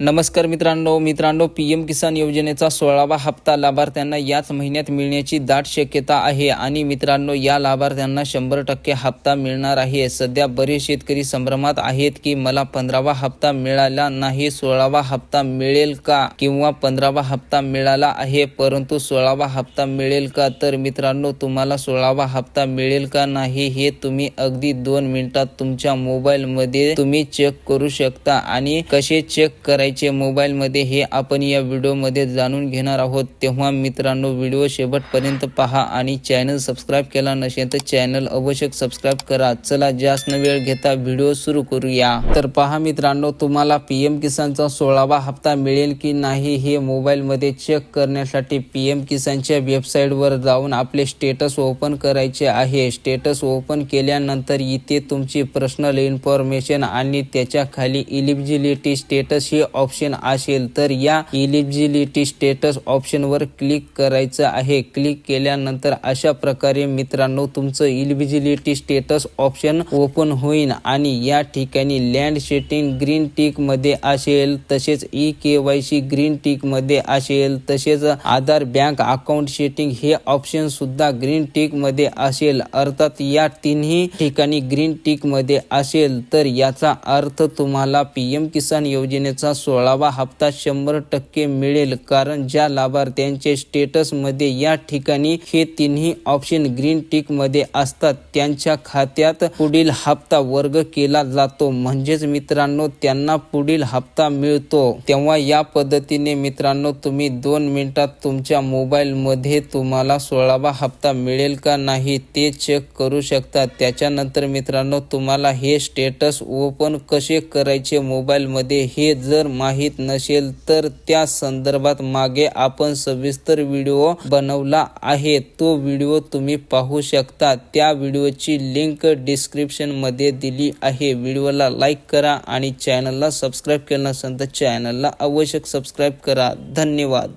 नमस्कार मित्रांनो मित्रांनो पी एम किसान योजनेचा सोळावा हप्ता लाभार्थ्यांना याच महिन्यात मिळण्याची दाट शक्यता आहे आणि मित्रांनो या लाभार्थ्यांना शंभर टक्के हप्ता मिळणार आहे. सध्या बरेच शेतकरी संभ्रमात आहेत की मला पंधरावा हप्ता मिळाला नाही सोळावा हप्ता मिळेल का किंवा पंधरावा हप्ता मिळाला आहे परंतु सोळावा हप्ता मिळेल का? तर मित्रांनो तुम्हाला सोळावा हप्ता मिळेल का नाही हे तुम्ही अगदी दोन मिनिटात तुमच्या मोबाईलमध्ये तुम्ही चेक करू शकता आणि कसे चेक करायचे मोबाईलमध्ये हे आपण या व्हिडिओमध्ये जाणून घेणार आहोत. तेव्हा मित्रांनो व्हिडिओ शेवटपर्यंत पहा आणि चॅनल सबस्क्राईब केला नसेल तर चॅनल आवश्यक सबस्क्राईब करा. चला जास्त वेळ घेता व्हिडिओ सुरू करूया. तर पहा मित्रांनो तुम्हाला पी एम किसानचा सोळावा हप्ता मिळेल की नाही हे मोबाईलमध्ये चेक करण्यासाठी पी एम किसानच्या वेबसाईटवर जाऊन आपले स्टेटस ओपन करायचे आहे. स्टेटस ओपन केल्यानंतर इथे तुमची पर्सनल इन्फॉर्मेशन आणि त्याच्याखाली इलिजिबिलिटी स्टेटस हे ऑप्शन असेल तर या इलिजिबिलिटी स्टेटस ऑप्शनवर क्लिक करायचं आहे. क्लिक केल्यानंतर अशा प्रकारे मित्रांनो तुमचं इलिजिबिलिटी स्टेटस ऑप्शन ओपन होईल आणि या ठिकाणी लँड सेटिंग ग्रीन टिकमध्ये असेल तसेच E K Y C green टिकमध्ये असेल तसेच आधार बँक अकाउंट सेटिंग हे ऑप्शन सुद्धा ग्रीन टिकमध्ये असेल. अर्थात या तिन्ही ठिकाणी ग्रीन टिकमध्ये असेल तर याचा अर्थ तुम्हाला पीएम किसान योजनेचा सोळावा हप्ता शंभर टक्के मिळेल कारण ज्या लाभार्थ्यांचे स्टेटसमध्ये या ठिकाणी हे तिन्ही ऑप्शन ग्रीन टिकमध्ये असतात त्यांच्या खात्यात पुढील हप्ता वर्ग केला जातो. म्हणजेच मित्रांनो त्यांना पुढील हप्ता मिळतो. तेव्हा या पद्धतीने मित्रांनो तुम्ही दोन मिनिटात तुमच्या मोबाईल मध्ये तुम्हाला सोळावा हप्ता मिळेल का नाही ते चेक करू शकता. त्याच्यानंतर मित्रांनो तुम्हाला हे स्टेटस ओपन कसे करायचे मोबाईल मध्ये हे जर माहीत नसेल तर त्या संदर्भात मागे आपण सविस्तर व्हिडिओ बनवला आहे. तो व्हिडिओ तुम्ही पाहू शकता. त्या व्हिडिओची लिंक डिस्क्रिप्शनमध्ये दिली आहे. व्हिडिओला लाईक करा आणि चॅनलला सबस्क्राईब केलं नसेल तर चॅनलला आवश्यक सबस्क्राईब करा. धन्यवाद.